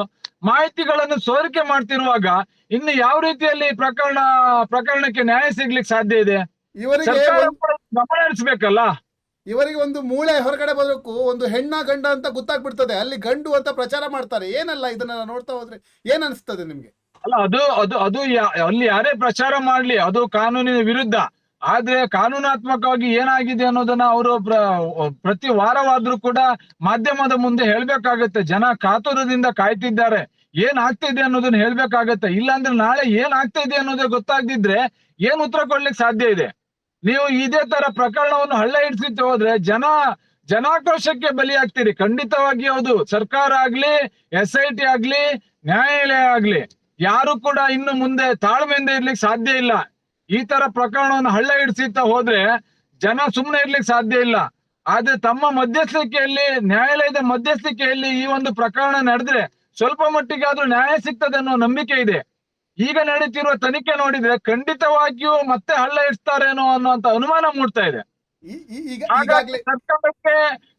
Speaker 1: ಮಾಹಿತಿಗಳನ್ನು ಸೋರಿಕೆ ಮಾಡ್ತಿರುವಾಗ ಇನ್ನು ಯಾವ ರೀತಿಯಲ್ಲಿ ಪ್ರಕರಣ ಪ್ರಕರಣಕ್ಕೆ ನ್ಯಾಯ ಸಿಗ್ಲಿಕ್ಕೆ ಸಾಧ್ಯ ಇದೆ? ಗಮನ ಹರಿಸ್ಬೇಕಲ್ಲ?
Speaker 2: ಇವರಿಗೆ ಒಂದು ಮೂಳೆ ಹೊರಗಡೆ ಬರೋಕ್ಕೂ ಒಂದು ಹೆಣ್ಣ ಗಂಡ ಅಂತ ಗೊತ್ತಾಗ್ಬಿಡ್ತದೆ. ಅಲ್ಲಿ ಗಂಡು ಅಂತ ಪ್ರಚಾರ ಮಾಡ್ತಾರೆ. ಏನಲ್ಲ ಇದನ್ನ ನೋಡ್ತಾ ಹೋದ್ರೆ ಏನ್ ಅನಿಸ್ತದೆ ನಿಮ್ಗೆ?
Speaker 1: ಅಲ್ಲ, ಅದು ಅದು ಅದು ಅಲ್ಲಿ ಯಾರೇ ಪ್ರಚಾರ ಮಾಡ್ಲಿ, ಅದು ಕಾನೂನಿನ ವಿರುದ್ಧ. ಆದ್ರೆ ಕಾನೂನಾತ್ಮಕವಾಗಿ ಏನಾಗಿದೆ ಅನ್ನೋದನ್ನ ಅವರು ಪ್ರತಿ ವಾರವಾದ್ರೂ ಕೂಡ ಮಾಧ್ಯಮದ ಮುಂದೆ ಹೇಳ್ಬೇಕಾಗತ್ತೆ. ಜನ ಕಾತುರದಿಂದ ಕಾಯ್ತಿದ್ದಾರೆ. ಏನ್ ಆಗ್ತಿದೆ ಅನ್ನೋದನ್ನ ಹೇಳ್ಬೇಕಾಗತ್ತೆ. ಇಲ್ಲಾಂದ್ರೆ ನಾಳೆ ಏನ್ ಆಗ್ತಾ ಇದೆ ಅನ್ನೋದೇ ಗೊತ್ತಾಗ್ದಿದ್ರೆ ಏನ್ ಉತ್ತರ ಕೊಡ್ಲಿಕ್ಕೆ ಸಾಧ್ಯ ಇದೆ? ನೀವು ಇದೇ ತರ ಪ್ರಕರಣವನ್ನು ಹಳ್ಳ ಹಿಡ್ಸಿಟ್ಟು ಹೋದ್ರೆ ಜನ, ಜನಾಕ್ರೋಶಕ್ಕೆ ಬಲಿಯಾಗ್ತೀರಿ. ಖಂಡಿತವಾಗಿ ಹೌದು. ಸರ್ಕಾರ ಆಗ್ಲಿ, ಎಸ್ ಐ ಟಿ ಆಗ್ಲಿ, ನ್ಯಾಯಾಲಯ ಆಗ್ಲಿ, ಯಾರು ಕೂಡ ಇನ್ನು ಮುಂದೆ ತಾಳ್ಮೆಯಿಂದ ಇರ್ಲಿಕ್ಕೆ ಸಾಧ್ಯ ಇಲ್ಲ. ಈ ತರ ಪ್ರಕರಣವನ್ನು ಹಳ್ಳ ಹಿಡ್ಸಿತ್ತ ಹೋದ್ರೆ ಜನ ಸುಮ್ಮನೆ ಇರ್ಲಿಕ್ಕೆ ಸಾಧ್ಯ ಇಲ್ಲ. ಆದ್ರೆ ತಮ್ಮ ಮಧ್ಯಸ್ಥಿಕೆಯಲ್ಲಿ, ನ್ಯಾಯಾಲಯದ ಮಧ್ಯಸ್ಥಿಕೆಯಲ್ಲಿ ಈ ಒಂದು ಪ್ರಕರಣ ನಡೆದ್ರೆ ಸ್ವಲ್ಪ ಮಟ್ಟಿಗೆ ಆದ್ರೂ ನ್ಯಾಯ ಸಿಗ್ತದೆ ಅನ್ನೋ ನಂಬಿಕೆ ಇದೆ. ಈಗ ನಡೀತಿರುವ ತನಿಖೆ ನೋಡಿದ್ರೆ ಖಂಡಿತವಾಗಿಯೂ ಮತ್ತೆ ಹಳ್ಳ ಇಡ್ತಾರೇನೋ ಅನ್ನುವಂತ ಅನುಮಾನ ಮೂಡ್ತಾ ಇದೆ. ಹಾಗಾಗಿ ಸರ್ಕಾರಕ್ಕೆ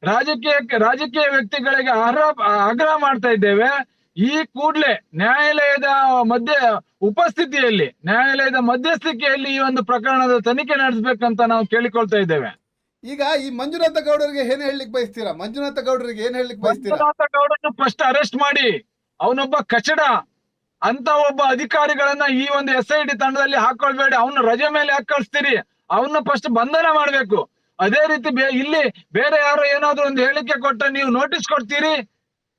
Speaker 1: ರಾಜಕೀಯಕ್ಕೆ ರಾಜಕೀಯ ವ್ಯಕ್ತಿಗಳಿಗೆ ಆಗ್ರಹ ಆಗ್ರಹ ಮಾಡ್ತಾ ಇದ್ದೇವೆ. ಈ ಕೂಡ್ಲೆ ನ್ಯಾಯಾಲಯದ ಮಧ್ಯ ಉಪಸ್ಥಿತಿಯಲ್ಲಿ ನ್ಯಾಯಾಲಯದ ಮಧ್ಯಸ್ಥಿಕೆಯಲ್ಲಿ ಈ ಒಂದು ಪ್ರಕರಣದ ತನಿಖೆ ನಡೆಸಬೇಕಂತ ನಾವು ಕೇಳಿಕೊಳ್ತಾ ಇದ್ದೇವೆ.
Speaker 2: ಈಗ ಈ ಮಂಜುನಾಥ ಗೌಡರಿಗೆ ಏನ್ ಹೇಳಲಿಕ್ಕೆ ಬಯಸ್ತೀರಾ? ಮಂಜುನಾಥ ಗೌಡರಿಗೆ ಏನ್ ಹೇಳಲಿಕ್ಕೆ ಬಯಸ್ತೀರಾ?
Speaker 1: ಮಂಜುನಾಥ ಗೌಡರನ್ನು ಫಸ್ಟ್ ಅರೆಸ್ಟ್ ಮಾಡಿ. ಅವನೊಬ್ಬ ಕಚಡ. ಅಂತ ಒಬ್ಬ ಅಧಿಕಾರಿಗಳನ್ನ ಈ ಒಂದು ಎಸ್ ಐ ಡಿ ತಂಡದಲ್ಲಿ ಹಾಕೊಳ್ಬೇಡಿ. ಅವನ್ನ ರಜೆ ಮೇಲೆ ಯಾಕೆ ಕಳಿಸ್ತೀರಿ? ಅವನ್ನ ಫಸ್ಟ್ ಬಂಧನ ಮಾಡ್ಬೇಕು. ಅದೇ ರೀತಿ ಇಲ್ಲಿ ಬೇರೆ ಯಾರು ಏನಾದ್ರು ಒಂದು ಹೇಳಿಕೆ ಕೊಟ್ರೆ ನೀವು ನೋಟಿಸ್ ಕೊಡ್ತೀರಿ?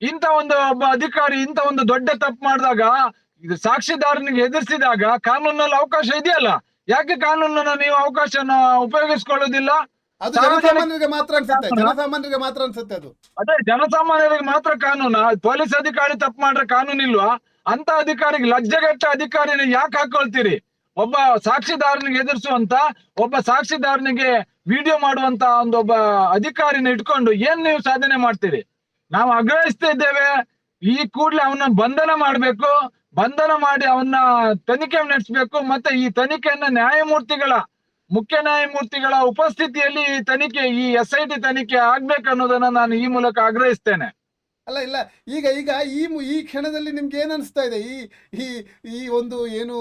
Speaker 1: ಇಂತ ಒಂದು ಒಬ್ಬ ಅಧಿಕಾರಿ ಇಂತ ಒಂದು ದೊಡ್ಡ ತಪ್ಪು ಮಾಡಿದಾಗ ಇದು ಸಾಕ್ಷಿದಾರನಿಗೆ ಎದುರಿಸಿದಾಗ ಕಾನೂನಲ್ಲಿ ಅವಕಾಶ ಇದೆಯಲ್ಲ? ಯಾಕೆ ಕಾನೂನನ್ನ ನೀವು ಅವಕಾಶನ ಉಪಯೋಗಿಸ್ಕೊಳ್ಳೋದಿಲ್ಲ?
Speaker 2: ಅದು ಜನಸಾಮಾನ್ಯರಿಗೆ ಮಾತ್ರ ಅನ್ಸುತ್ತೆ. ಜನಸಾಮಾನ್ಯರಿಗೆ ಮಾತ್ರ ಅನ್ಸುತ್ತೆ ಅದು.
Speaker 1: ಅದೇ ಜನಸಾಮಾನ್ಯರಿಗೆ ಮಾತ್ರ ಕಾನೂನ. ಪೊಲೀಸ್ ಅಧಿಕಾರಿ ತಪ್ಪು ಮಾಡ್ರೆ ಕಾನೂನು ಇಲ್ವಾ ಅಂತ ಅಧಿಕಾರಿಗೆ ಲಜ್ಜೆಗಟ್ಟ ಅಧಿಕಾರಿನ ಯಾಕೆ ಹಾಕೊಳ್ತೀರಿ? ಒಬ್ಬ ಸಾಕ್ಷಿದಾರನಿಗೆ ಎದುರಿಸುವಂತ, ಒಬ್ಬ ಸಾಕ್ಷಿದಾರನಿಗೆ ವಿಡಿಯೋ ಮಾಡುವಂತ ಒಂದು ಒಬ್ಬ ಅಧಿಕಾರಿನ ಇಟ್ಕೊಂಡು ಏನ್ ನೀವು ಸಾಧನೆ ಮಾಡ್ತೀರಿ? ನಾವು ಆಗ್ರಹಿಸ್ತಾ ಇದ್ದೇವೆ, ಈ ಕೂಡ್ಲೆ ಅವನ್ನ ಬಂಧನ ಮಾಡ್ಬೇಕು, ಬಂಧನ ಮಾಡಿ ಅವನ್ನ ತನಿಖೆ ನಡೆಸಬೇಕು, ಮತ್ತೆ ಈ ತನಿಖೆಯನ್ನ ನ್ಯಾಯಮೂರ್ತಿಗಳ, ಮುಖ್ಯ ನ್ಯಾಯಮೂರ್ತಿಗಳ ಉಪಸ್ಥಿತಿಯಲ್ಲಿ ಈ ತನಿಖೆ, ಈ ಎಸ್ ಐ ಟಿ ತನಿಖೆ ಆಗ್ಬೇಕನ್ನೋದನ್ನ ನಾನು ಈ ಮೂಲಕ ಆಗ್ರಹಿಸ್ತೇನೆ.
Speaker 2: ಅಲ್ಲ ಇಲ್ಲ ಈಗ ಈಗ ಈ ಈ ಕ್ಷಣದಲ್ಲಿ ನಿಮ್ಗೆ ಏನು ಅನಿಸ್ತಾ ಇದೆ? ಈ ಈ ಈ ಒಂದು ಏನು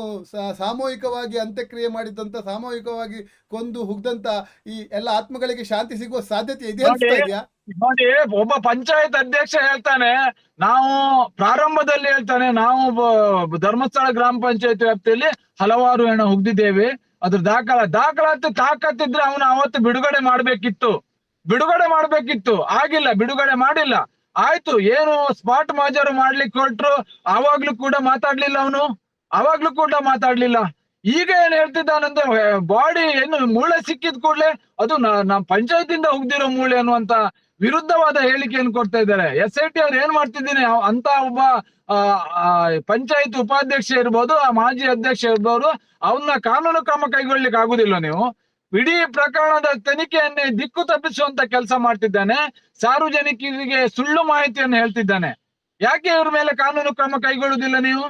Speaker 2: ಸಾಮೂಹಿಕವಾಗಿ ಅಂತ್ಯಕ್ರಿಯೆ ಮಾಡಿದಂತ ಸಾಮೂಹಿಕವಾಗಿ ಕೊಂದು ಹುಗ್ದಂತ ಈ ಎಲ್ಲ ಆತ್ಮಗಳಿಗೆ ಶಾಂತಿ ಸಿಗುವ ಸಾಧ್ಯತೆ ಇದೆ ಅನಿಸ್ತಾ ಇದೆಯಾ?
Speaker 1: ನೋಡಿ ಒಬ್ಬ ಪಂಚಾಯತ್ ಅಧ್ಯಕ್ಷ ಹೇಳ್ತಾನೆ ನಾವು ಪ್ರಾರಂಭದಲ್ಲಿ ಹೇಳ್ತಾನೆ ನಾವು ಬ- ಧರ್ಮಸ್ಥಳ ಗ್ರಾಮ ಪಂಚಾಯತ್ ವ್ಯಾಪ್ತಿಯಲ್ಲಿ ಹಲವಾರು ಹೆಣ ಹುಗ್ದಿದ್ದೇವೆ. ಅದ್ರ ದಾಖಲ ದಾಖಲಾತಿ ತಾಕತ್ತಿದ್ರೆ ಅವನು ಅವತ್ತು ಬಿಡುಗಡೆ ಮಾಡ್ಬೇಕಿತ್ತು. ಬಿಡುಗಡೆ ಮಾಡ್ಬೇಕಿತ್ತು. ಆಗಿಲ್ಲ ಬಿಡುಗಡೆ ಮಾಡಿಲ್ಲ. ಆಯ್ತು ಏನು ಸ್ಪಾಟ್ ಮಾಜರು ಮಾಡ್ಲಿಕ್ಕೆ ಹೊರಟ್ರು ಆವಾಗ್ಲೂ ಕೂಡ ಮಾತಾಡ್ಲಿಲ್ಲ ಅವನು. ಅವಾಗ್ಲೂ ಕೂಡ ಮಾತಾಡ್ಲಿಲ್ಲ. ಈಗ ಏನ್ ಹೇಳ್ತಿದ್ದಾನಂದ್ರೆ ಬಾಡಿ ಏನು ಮೂಳೆ ಸಿಕ್ಕಿದ ಕೂಡಲೇ ಅದು ನ- ಪಂಚಾಯತಿಂದ ಹೋಗ್ದಿರೋ ಮೂಳೆ ಅನ್ನುವಂತ ವಿರುದ್ಧವಾದ ಹೇಳಿಕೆಯನ್ನು ಕೊಡ್ತಾ ಇದ್ದಾರೆ? ಎಸ್ ಐ ಟಿ ಅವ್ರು ಏನ್ ಮಾಡ್ತಿದ್ದೀನಿ? ಅಂತ ಒಬ್ಬ ಆ, ಪಂಚಾಯತ್ ಉಪಾಧ್ಯಕ್ಷ ಇರ್ಬೋದು ಆ ಮಾಜಿ ಅಧ್ಯಕ್ಷ ಇರ್ಬೋದು ಅವನ್ನ ಕಾನೂನು ಕ್ರಮ ಕೈಗೊಳ್ಳಿಕ್ಕೆ ಆಗುದಿಲ್ಲ ನೀವು? ಇಡೀ ಪ್ರಕರಣದ ತನಿಖೆಯನ್ನೇ ದಿಕ್ಕು ತಪ್ಪಿಸುವಂತ ಕೆಲಸ ಮಾಡ್ತಿದ್ದಾನೆ. ಸಾರ್ವಜನಿಕರಿಗೆ ಸುಳ್ಳು ಮಾಹಿತಿಯನ್ನು ಹೇಳ್ತಿದ್ದಾನೆ. ಯಾಕೆ ಇವ್ರ ಮೇಲೆ ಕಾನೂನು ಕ್ರಮ ಕೈಗೊಳ್ಳುವುದಿಲ್ಲ ನೀವು?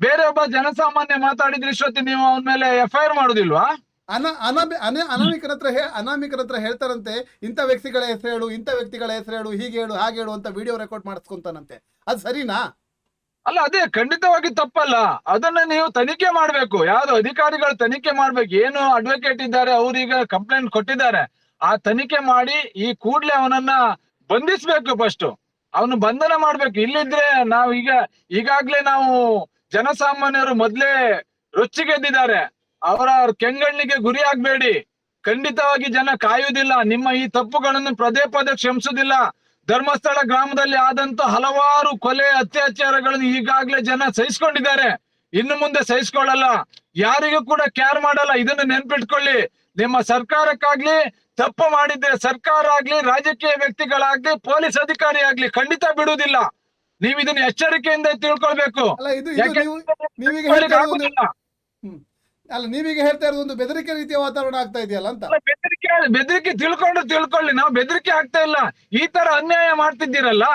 Speaker 1: ಬೇರೆ ಒಬ್ಬ ಜನಸಾಮಾನ್ಯ ಮಾತಾಡಿದ್ರೆ ಇಷ್ಟೊತ್ತಿ ನೀವು ಅವನ ಮೇಲೆ ಎಫ್ ಐ ಆರ್ ಮಾಡುದಿಲ್ವಾ?
Speaker 2: ಅನ ಅನ, ಅನಾಮಿಕರ ಹತ್ರ ಅನಾಮಿಕರ ಹತ್ರ ಹೇಳ್ತಾರಂತೆ, ಇಂಥ ವ್ಯಕ್ತಿಗಳ ಹೆಸರು ಹೇಳು, ಇಂಥ ವ್ಯಕ್ತಿಗಳ ಹೆಸರು ಹೇಳು, ಹೀಗೆ ಹೇಳು, ಹಾಗೆ ಹೇಳು ಅಂತ ವಿಡಿಯೋ ರೆಕಾರ್ಡ್ ಮಾಡಿಸ್ಕೊಂತಾನಂತೆ. ಅದು ಸರಿನಾ?
Speaker 1: ಅಲ್ಲ, ಅದೇ ಖಂಡಿತವಾಗಿ ತಪ್ಪಲ್ಲ. ಅದನ್ನ ನೀವು ತನಿಖೆ ಮಾಡ್ಬೇಕು. ಯಾವ್ದು ಅಧಿಕಾರಿಗಳು ತನಿಖೆ ಮಾಡ್ಬೇಕು, ಏನು ಅಡ್ವೊಕೇಟ್ ಇದ್ದಾರೆ, ಅವ್ರೀಗ ಕಂಪ್ಲೇಂಟ್ ಕೊಟ್ಟಿದ್ದಾರೆ, ಆ ತನಿಖೆ ಮಾಡಿ ಈ ಕೂಡ್ಲೆ ಅವನನ್ನ ಬಂಧಿಸ್ಬೇಕು ಫಸ್ಟ್ ಅವನು ಬಂಧನ ಮಾಡ್ಬೇಕು. ಇಲ್ಲಿದ್ರೆ ನಾವು ಈಗ, ಈಗಾಗ್ಲೇ ನಾವು ಜನಸಾಮಾನ್ಯರು ಮೊದ್ಲೇ ರೊಚ್ಚಿಗೆದ್ದಿದ್ದಾರೆ ಅವರ ಕೆಂಗಣ್ಣಿಗೆ ಗುರಿ ಆಗ್ಬೇಡಿ. ಖಂಡಿತವಾಗಿ ಜನ ಕಾಯುವುದಿಲ್ಲ. ನಿಮ್ಮ ಈ ತಪ್ಪುಗಳನ್ನು ಪದೇ ಪದೇ ಕ್ಷಮಿಸುವುದಿಲ್ಲ. ಧರ್ಮಸ್ಥಳ ಗ್ರಾಮದಲ್ಲಿ ಆದಂತ ಹಲವಾರು ಕೊಲೆ ಅತ್ಯಾಚಾರಗಳನ್ನು ಈಗಾಗಲೇ ಜನ ಸಹಿಸ್ಕೊಂಡಿದ್ದಾರೆ. ಇನ್ನು ಮುಂದೆ ಸಹಿಸ್ಕೊಳ್ಳಲ್ಲ. ಯಾರಿಗೂ ಕೂಡ ಕೇರ್ ಮಾಡಲ್ಲ. ಇದನ್ನು ನೆನ್ಪಿಟ್ಕೊಳ್ಳಿ. ನಿಮ್ಮ ಸರ್ಕಾರಕ್ಕಾಗ್ಲಿ ತಪ್ಪು ಮಾಡಿದ್ರೆ ಸರ್ಕಾರ ಆಗ್ಲಿ ರಾಜಕೀಯ ವ್ಯಕ್ತಿಗಳಾಗ್ಲಿ ಪೊಲೀಸ್ ಅಧಿಕಾರಿ ಆಗ್ಲಿ ಖಂಡಿತ ಬಿಡುವುದಿಲ್ಲ. ನೀವು ಇದನ್ನ ಎಚ್ಚರಿಕೆಯಿಂದ ತಿಳ್ಕೊಳ್ಬೇಕು.
Speaker 2: ಅಲ್ಲ, ನೀವೀಗ ಹೇಳ್ತಾ ಇರೋದು ಒಂದು ಬೆದರಿಕೆ ರೀತಿಯ ವಾತಾವರಣ ಆಗ್ತಾ ಇದೆಯಲ್ಲ ಅಂತ.
Speaker 1: ಬೆದರಿಕೆ ಬೆದರಿಕೆ ತಿಳ್ಕೊಂಡು ತಿಳ್ಕೊಳ್ಳಿ. ನಾವು ಬೆದರಿಕೆ ಆಗ್ತಾ ಇಲ್ಲ. ಈ ತರ ಅನ್ಯಾಯ ಮಾಡ್ತಿದ್ದೀರಲ್ಲ?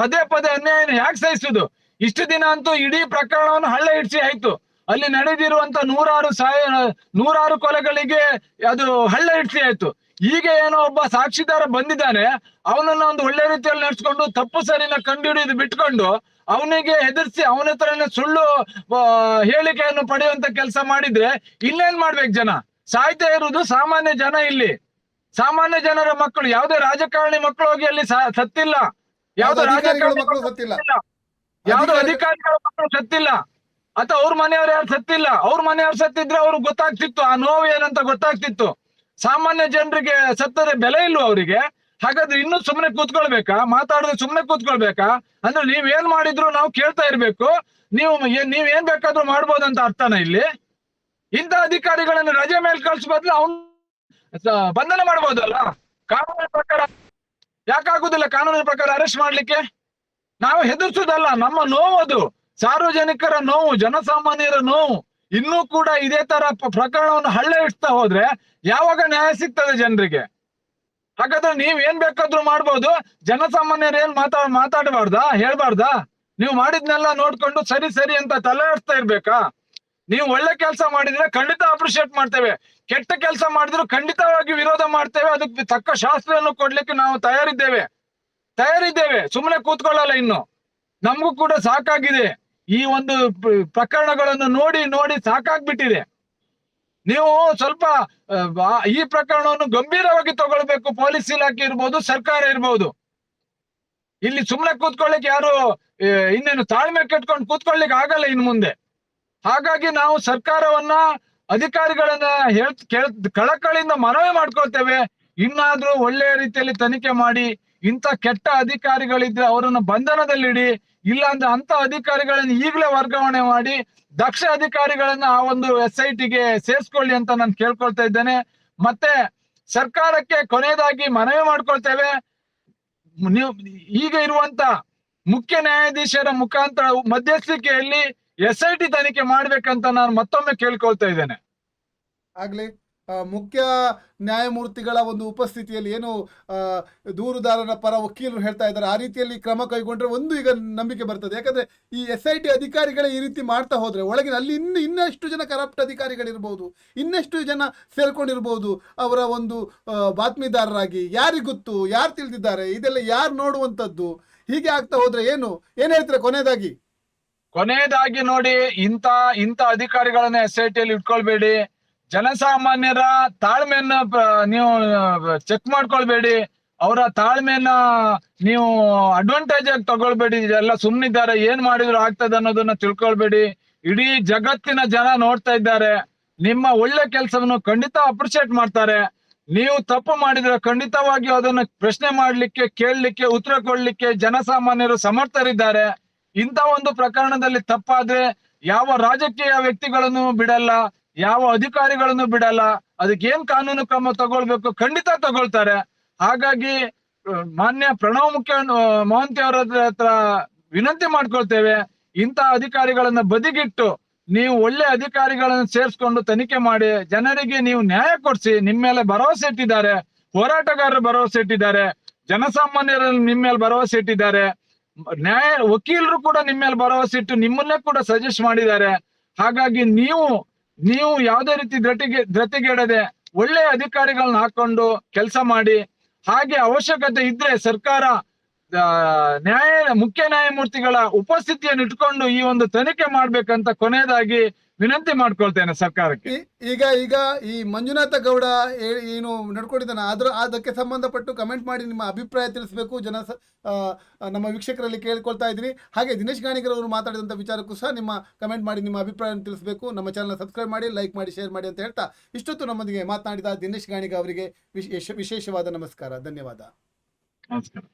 Speaker 1: ಪದೇ ಪದೇ ಅನ್ಯಾಯನ ಯಾಕೆ ಸಹಿಸುದು? ಇಷ್ಟು ದಿನ ಅಂತೂ ಇಡೀ ಪ್ರಕರಣವನ್ನು ಹಳ್ಳ ಇಡ್ಸಿ ಆಯ್ತು. ಅಲ್ಲಿ ನಡೆದಿರುವಂತ ನೂರಾರು ಸಾಯ, ನೂರಾರು ಕೊಲೆಗಳಿಗೆ ಅದು ಹಳ್ಳ ಇಡ್ಸಿ ಆಯ್ತು. ಈಗ ಏನೋ ಒಬ್ಬ ಸಾಕ್ಷಿದಾರ ಬಂದಿದ್ದಾನೆ ಅವನನ್ನ ಒಂದು ಒಳ್ಳೆ ರೀತಿಯಲ್ಲಿ ನಡೆಸ್ಕೊಂಡು ತಪ್ಪು ಸರಿನ ಕಂಡುಹಿಡಿದು ಬಿಟ್ಕೊಂಡು ಅವನಿಗೆ ಹೆದರ್ಸಿ ಅವನ ಹತ್ರನೇ ಸುಳ್ಳು ಹೇಳಿಕೆಯನ್ನು ಪಡೆಯುವಂತ ಕೆಲಸ ಮಾಡಿದ್ರೆ ಇನ್ನೇನ್ ಮಾಡ್ಬೇಕು ಜನ? ಸಾಯ್ತಾ ಇರುವುದು ಸಾಮಾನ್ಯ ಜನ ಇಲ್ಲಿ. ಸಾಮಾನ್ಯ ಜನರ ಮಕ್ಕಳು ಯಾವುದೇ ರಾಜಕಾರಣಿ ಮಕ್ಕಳು ಹೋಗಿ ಅಲ್ಲಿ ಸತ್ತಿಲ್ಲ. ಯಾವ್ದು
Speaker 2: ಯಾವ್ದು
Speaker 1: ರಾಜಕಾರಣಿ
Speaker 2: ಮಕ್ಕಳು ಸತ್ತಿಲ್ಲ.
Speaker 1: ಯಾವ್ದು ಅಧಿಕಾರಿಗಳ ಮಕ್ಕಳು ಸತ್ತಿಲ್ಲ. ಅಥವಾ ಅವ್ರ ಮನೆಯವ್ರು ಯಾರು ಸತ್ತಿಲ್ಲ? ಅವ್ರ ಮನೆಯವ್ರು ಸತ್ತಿದ್ರೆ ಅವ್ರಿಗೆ ಗೊತ್ತಾಗ್ತಿತ್ತು ಆ ನೋವು ಏನಂತ ಗೊತ್ತಾಗ್ತಿತ್ತು. ಸಾಮಾನ್ಯ ಜನರಿಗೆ ಸತ್ತರೆ ಬೆಲೆ ಇಲ್ವಾ ಅವರಿಗೆ? ಹಾಗಾದ್ರೆ ಇನ್ನು ಸುಮ್ಮನೆ ಕೂತ್ಕೊಳ್ಬೇಕಾ? ಮಾತಾಡಿದ್ರೆ ಸುಮ್ಮನೆ ಕೂತ್ಕೊಳ್ಬೇಕಾ? ಅಂದ್ರೆ ನೀವ್ ಏನ್ ಮಾಡಿದ್ರು ನಾವು ಕೇಳ್ತಾ ಇರ್ಬೇಕು. ನೀವು ನೀವ್ ಏನ್ ಬೇಕಾದ್ರೂ ಮಾಡ್ಬೋದಂತ ಅರ್ಥನ ಇಲ್ಲಿ? ಇಂಥ ಅಧಿಕಾರಿಗಳನ್ನು ರಜೆ ಮೇಲೆ ಕಳ್ಸ ಬದಲು ಅವ್ನ್ ಬಂಧನ ಮಾಡ್ಬೋದಲ್ಲ? ಕಾನೂನಿನ ಪ್ರಕಾರ, ಯಾಕಾಗುದಿಲ್ಲ ಕಾನೂನಿನ ಪ್ರಕಾರ ಅರೆಸ್ಟ್ ಮಾಡ್ಲಿಕ್ಕೆ? ನಾವು ಹೆದರ್ಸುದಲ್ಲ, ನಮ್ಮ ನೋವು ಅದು. ಸಾರ್ವಜನಿಕರ ನೋವು, ಜನಸಾಮಾನ್ಯರ ನೋವು. ಇನ್ನೂ ಕೂಡ ಇದೇ ತರ ಪ್ರಕರಣವನ್ನು ಹಳ್ಳ ಇಡ್ತಾ ಹೋದ್ರೆ ಯಾವಾಗ ನ್ಯಾಯ ಸಿಗ್ತದೆ ಜನರಿಗೆ? ಹಾಗಾದ್ರೆ ನೀವ್ ಏನ್ ಬೇಕಾದ್ರೂ ಮಾಡ್ಬೋದು. ಜನಸಾಮಾನ್ಯರು ಏನ್ ಮಾತಾಡ್ ಮಾತಾಡಬಾರ್ದಾ? ಹೇಳ್ಬಾರ್ದಾ? ನೀವು ಮಾಡಿದ್ನೆಲ್ಲ ನೋಡ್ಕೊಂಡು ಸರಿ ಸರಿ ಅಂತ ತಲೆ ಆಡ್ತಾ ಇರ್ಬೇಕಾ? ನೀವು ಒಳ್ಳೆ ಕೆಲಸ ಮಾಡಿದ್ರೆ ಖಂಡಿತ ಅಪ್ರಿಶಿಯೇಟ್ ಮಾಡ್ತೇವೆ. ಕೆಟ್ಟ ಕೆಲಸ ಮಾಡಿದ್ರು ಖಂಡಿತವಾಗಿ ವಿರೋಧ ಮಾಡ್ತೇವೆ. ಅದಕ್ಕೆ ತಕ್ಕ ಶಾಸ್ತ್ರವನ್ನು ಕೊಡ್ಲಿಕ್ಕೆ ನಾವು ತಯಾರಿದ್ದೇವೆ. ತಯಾರಿದ್ದೇವೆ. ಸುಮ್ಮನೆ ಕೂತ್ಕೊಳ್ಳಲ್ಲ ಇನ್ನು. ನಮಗೂ ಕೂಡ ಸಾಕಾಗಿದೆ. ಈ ಒಂದು ಪ್ರಕರಣಗಳನ್ನು ನೋಡಿ ನೋಡಿ ಸಾಕಾಗ್ಬಿಟ್ಟಿದೆ. ನೀವು ಸ್ವಲ್ಪ ಈ ಪ್ರಕರಣವನ್ನು ಗಂಭೀರವಾಗಿ ತಗೊಳ್ಬೇಕು. ಪೊಲೀಸ್ ಇಲಾಖೆ ಇರ್ಬೋದು, ಸರ್ಕಾರ ಇರ್ಬೋದು. ಇಲ್ಲಿ ಸುಮ್ಮನೆ ಕೂತ್ಕೊಳ್ಳಿಕ್ ಯಾರು ಇನ್ನೇನು ತಾಳ್ಮೆ ಕೆಟ್ಕೊಂಡು ಕೂತ್ಕೊಳ್ಳಿಕ್ ಆಗಲ್ಲ ಇನ್ ಮುಂದೆ. ಹಾಗಾಗಿ ನಾವು ಸರ್ಕಾರವನ್ನ, ಅಧಿಕಾರಿಗಳನ್ನ ಹೇಳ್, ಕೇಳ್, ಕಳಕಳಿಯಿಂದ ಮನವಿ ಮಾಡ್ಕೊಳ್ತೇವೆ. ಇನ್ನಾದ್ರೂ ಒಳ್ಳೆಯ ರೀತಿಯಲ್ಲಿ ತನಿಖೆ ಮಾಡಿ, ಇಂಥ ಕೆಟ್ಟ ಅಧಿಕಾರಿಗಳಿದ್ರೆ ಅವರನ್ನು ಬಂಧನದಲ್ಲಿಡಿ. ಇಲ್ಲಾಂದ್ರೆ ಅಂತ ಅಧಿಕಾರಿಗಳನ್ನ ಈಗಲೇ ವರ್ಗಾವಣೆ ಮಾಡಿ ದಕ್ಷ ಅಧಿಕಾರಿಗಳನ್ನ ಆ ಒಂದು ಎಸ್ ಐ ಟಿಗೆ ಸೇರಿಸ್ಕೊಳ್ಳಿ ಅಂತ ನಾನು ಕೇಳ್ಕೊಳ್ತಾ ಇದ್ದೇನೆ. ಮತ್ತೆ ಸರ್ಕಾರಕ್ಕೆ ಕೊನೆಯದಾಗಿ ಮನವಿ ಮಾಡ್ಕೊಳ್ತೇವೆ. ನೀವು ಈಗ ಇರುವಂತ ಮುಖ್ಯ ನ್ಯಾಯಾಧೀಶರ ಮುಖಾಂತರ ಮಧ್ಯಸ್ಥಿಕೆಯಲ್ಲಿ ಎಸ್ ಐ ಟಿ ತನಿಖೆ ಮಾಡ್ಬೇಕಂತ ನಾನು ಮತ್ತೊಮ್ಮೆ ಕೇಳ್ಕೊಳ್ತಾ ಇದ್ದೇನೆ.
Speaker 2: ಆಗ್ಲಿ. ಮುಖ್ಯ ನ್ಯಾಯಮೂರ್ತಿಗಳ ಒಂದು ಉಪಸ್ಥಿತಿಯಲ್ಲಿ ಏನು ದೂರುದಾರರ ಪರ ವಕೀಲರು ಹೇಳ್ತಾ ಇದ್ದಾರೆ. ಆ ರೀತಿಯಲ್ಲಿ ಕ್ರಮ ಕೈಗೊಂಡ್ರೆ ಒಂದು ಈಗ ನಂಬಿಕೆ ಬರ್ತದೆ. ಯಾಕಂದ್ರೆ ಈ ಎಸ್ ಐ ಟಿ ಅಧಿಕಾರಿಗಳೇ ಈ ರೀತಿ ಮಾಡ್ತಾ ಹೋದ್ರೆ ಒಳಗಿನ ಅಲ್ಲಿ ಇನ್ನು ಇನ್ನಷ್ಟು ಜನ ಕರಪ್ಟ್ ಅಧಿಕಾರಿಗಳಿರ್ಬೋದು. ಇನ್ನಷ್ಟು ಜನ ಸೇರ್ಕೊಂಡಿರ್ಬೋದು. ಅವರ ಒಂದು ಬಾತ್ಮಿದಾರರಾಗಿ ಬಾತ್ಮೀದಾರರಾಗಿ ಯಾರಿಗೆ ಗೊತ್ತು, ಯಾರು ತಿಳಿದಿದ್ದಾರೆ, ಇದೆಲ್ಲ ಯಾರು ನೋಡುವಂಥದ್ದು? ಹೀಗೆ ಆಗ್ತಾ ಹೋದ್ರೆ ಏನು, ಏನ್ ಹೇಳ್ತಾರೆ ಕೊನೆಯದಾಗಿ?
Speaker 1: ಕೊನೆಯದಾಗಿ ನೋಡಿ ಇಂತ ಇಂತ ಅಧಿಕಾರಿಗಳನ್ನ ಎಸ್ ಐ ಟಿಯಲ್ಲಿ ಇಟ್ಕೊಳ್ಬೇಡಿ. ಜನಸಾಮಾನ್ಯರ ತಾಳ್ಮೆಯನ್ನ ನೀವು ಚೆಕ್ ಮಾಡ್ಕೊಳ್ಬೇಡಿ. ಅವರ ತಾಳ್ಮೆಯನ್ನ ನೀವು ಅಡ್ವಾಂಟೇಜ್ ಆಗಿ ತಗೊಳ್ಬೇಡಿ. ಎಲ್ಲ ಸುಮ್ಮನಿದ್ದಾರೆ ಏನ್ ಮಾಡಿದ್ರು ಆಗ್ತದೆ ಅನ್ನೋದನ್ನ ತಿಳ್ಕೊಳ್ಬೇಡಿ. ಇಡೀ ಜಗತ್ತಿನ ಜನ ನೋಡ್ತಾ ಇದ್ದಾರೆ. ನಿಮ್ಮ ಒಳ್ಳೆ ಕೆಲಸವನ್ನು ಖಂಡಿತ ಅಪ್ರಿಶಿಯೇಟ್ ಮಾಡ್ತಾರೆ. ನೀವು ತಪ್ಪು ಮಾಡಿದ್ರೆ ಖಂಡಿತವಾಗಿ ಅದನ್ನ ಪ್ರಶ್ನೆ ಮಾಡ್ಲಿಕ್ಕೆ, ಕೇಳಲಿಕ್ಕೆ, ಉತ್ತರ ಕೊಡ್ಲಿಕ್ಕೆ ಜನಸಾಮಾನ್ಯರು ಸಮರ್ಥರಿದ್ದಾರೆ. ಇಂಥ ಒಂದು ಪ್ರಕರಣದಲ್ಲಿ ತಪ್ಪಾದ್ರೆ ಯಾವ ರಾಜಕೀಯ ವ್ಯಕ್ತಿಗಳನ್ನು ಬಿಡಲ್ಲ. ಯಾವ ಅಧಿಕಾರಿಗಳನ್ನು ಬಿಡಲ್ಲ, ಅದಕ್ಕೆ ಏನ್ ಕಾನೂನು ಕ್ರಮ ತಗೊಳ್ಬೇಕು ಖಂಡಿತ ತಗೊಳ್ತಾರೆ. ಹಾಗಾಗಿ ಮಾನ್ಯ ಪ್ರಣವ್ ಮುಖ್ಯ ಮೋಹಂತಿ ಅವರ ಹತ್ರ ವಿನಂತಿ ಮಾಡ್ಕೊಳ್ತೇವೆ ಇಂತಹ ಅಧಿಕಾರಿಗಳನ್ನ ಬದಿಗಿಟ್ಟು ನೀವು ಒಳ್ಳೆ ಅಧಿಕಾರಿಗಳನ್ನ ಸೇರ್ಸ್ಕೊಂಡು ತನಿಖೆ ಮಾಡಿ, ಜನರಿಗೆ ನೀವು ನ್ಯಾಯ ಕೊಡಿಸಿ, ನಿಮ್ ಮೇಲೆ ಭರವಸೆ ಇಟ್ಟಿದ್ದಾರೆ, ಹೋರಾಟಗಾರರು ಭರವಸೆ ಇಟ್ಟಿದ್ದಾರೆ, ಜನಸಾಮಾನ್ಯರಲ್ಲಿ ನಿಮ್ಮ ಮೇಲೆ ಭರವಸೆ ಇಟ್ಟಿದ್ದಾರೆ, ನ್ಯಾಯ, ವಕೀಲರು ಕೂಡ ನಿಮ್ಮ ಮೇಲೆ ಭರವಸೆ ಇಟ್ಟು ನಿಮ್ಮನ್ನೇ ಕೂಡ ಸಜೆಸ್ಟ್ ಮಾಡಿದ್ದಾರೆ. ಹಾಗಾಗಿ ನೀವು ನೀವು ಯಾವುದೇ ರೀತಿ ದ್ರತಿಗೆ ದ್ರತಿಗೆಡದೆ ಒಳ್ಳೆಯ ಅಧಿಕಾರಿಗಳನ್ನ ಹಾಕೊಂಡು ಕೆಲಸ ಮಾಡಿ, ಹಾಗೆ ಅವಶ್ಯಕತೆ ಇದ್ರೆ ಸರ್ಕಾರ ನ್ಯಾಯ, ಮುಖ್ಯ ನ್ಯಾಯಮೂರ್ತಿಗಳ ಉಪಸ್ಥಿತಿಯನ್ನು ಇಟ್ಕೊಂಡು ಈ ಒಂದು ತನಿಖೆ ಮಾಡ್ಬೇಕಂತ ಕೊನೆಯದಾಗಿ ವಿನಂತಿ ಮಾಡ್ಕೊಳ್ತೇನೆ ಸರ್ಕಾರಕ್ಕೆ.
Speaker 2: ಈಗ ಈಗ ಈ ಮಂಜುನಾಥ ಗೌಡ ಏನು ನಡ್ಕೊಂಡಿದ್ದಾನೆ ಆದ್ರ ಅದಕ್ಕೆ ಸಂಬಂಧಪಟ್ಟು ಕಮೆಂಟ್ ಮಾಡಿ ನಿಮ್ಮ ಅಭಿಪ್ರಾಯ ತಿಳಿಸಬೇಕು. ಜನ ನಮ್ಮ ವೀಕ್ಷಕರಲ್ಲಿ ಕೇಳ್ಕೊಳ್ತಾ ಇದ್ದೀನಿ. ಹಾಗೆ ದಿನೇಶ್ ಗಾಣಿಗರ್ ಅವರು ಮಾತಾಡಿದಂಥ ವಿಚಾರಕ್ಕೂ ಸಹ ನಿಮ್ಮ ಕಮೆಂಟ್ ಮಾಡಿ ನಿಮ್ಮ ಅಭಿಪ್ರಾಯ ತಿಳಿಸಬೇಕು. ನಮ್ಮ ಚಾನಲ್ ಸಬ್ಸ್ಕ್ರೈಬ್ ಮಾಡಿ ಲೈಕ್ ಮಾಡಿ ಶೇರ್ ಮಾಡಿ ಅಂತ ಹೇಳ್ತಾ ಇಷ್ಟೊತ್ತು ನಮ್ಮೊಂದಿಗೆ ಮಾತನಾಡಿದ ದಿನೇಶ್ ಗಾಣಿಗ ಅವರಿಗೆ ವಿಶೇಷ ವಿಶೇಷವಾದ ನಮಸ್ಕಾರ. ಧನ್ಯವಾದ.
Speaker 1: ನಮಸ್ಕಾರ.